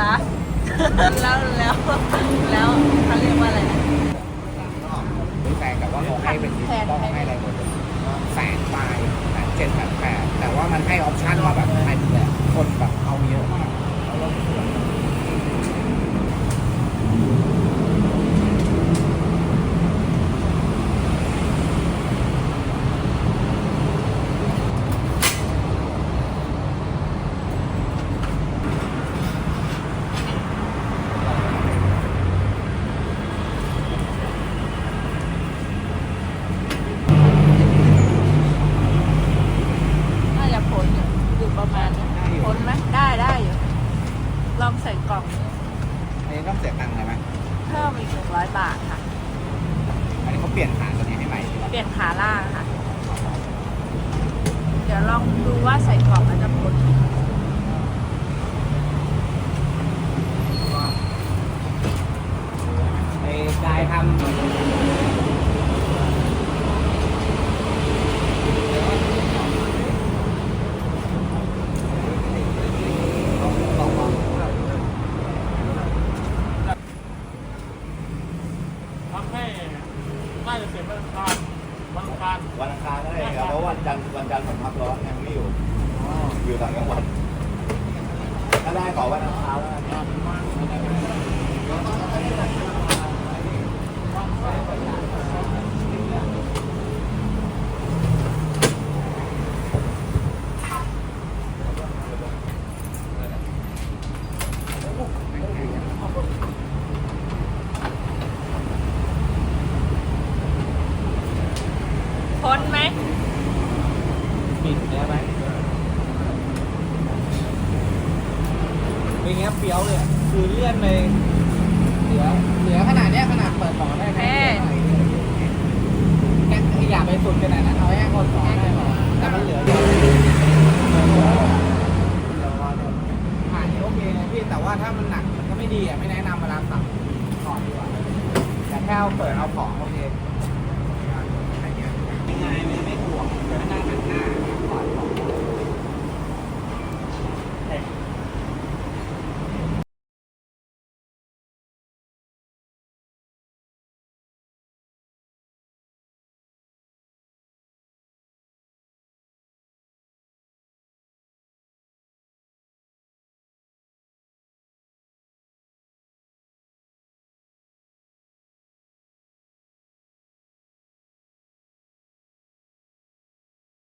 อะแล้วแล้วแล้วเขาเรียกว่าอะไรนะหรือแฟนกับว่าเขาให้เป็นดิจิตอลให้อะไรหมดเลยแสนปลายแสนเจ็ดแสนแปดแต่ว่ามันให้ออปชั่นมาแบบให้แบบคนแบบเอาเยอะมากแล้วเราสวย น่าจะพ้นอยู่อยู่ประมาณนั้นพ้นไหมได้ได้อยู่ ลองใส่กล่องอันนี้ต้องเสียตังค์เลยไหมเพิ่มอีกหนึ่งร้อยบาทค่ะ อันนี้เขาเปลี่ยนฐานตัวนี้ให้ใหม่ใช่ไหมเปลี่ยนขาล่างค่ะ เดี๋ยวลองดูว่าใส่กล่องแล้วจะพ้นไหมไอ้กายทำ ทำให้น่าจะเสร็จวัน อังคารวันอังคารวันอังคารก็ได้ครับเพราะวันจันทร์วันจันทร์ผมพักร้อนยังไม่อยู่อยู่ต่างจังหวัดถ้าได้ขอวันอังคารแล้วกัน กินเนื้อไหมเป็นเงี้ยเปียวเลยคือเลื่อนเลยเหลือเหลือขนาดเนี้ยขนาดเปิดของได้นะแม่ แค่อย่าไปสุดขนาดนั้นเอาแค่คนสองได้หพอแต่มันเหลือเยู่โอเคพี่แต่ว่าถ้ามันหนักมันก็ไม่ดีอะไม่แนะนำเวลาสั่งก่อนดีกว่าแต่แค่เอาเปิดเอาของโอเค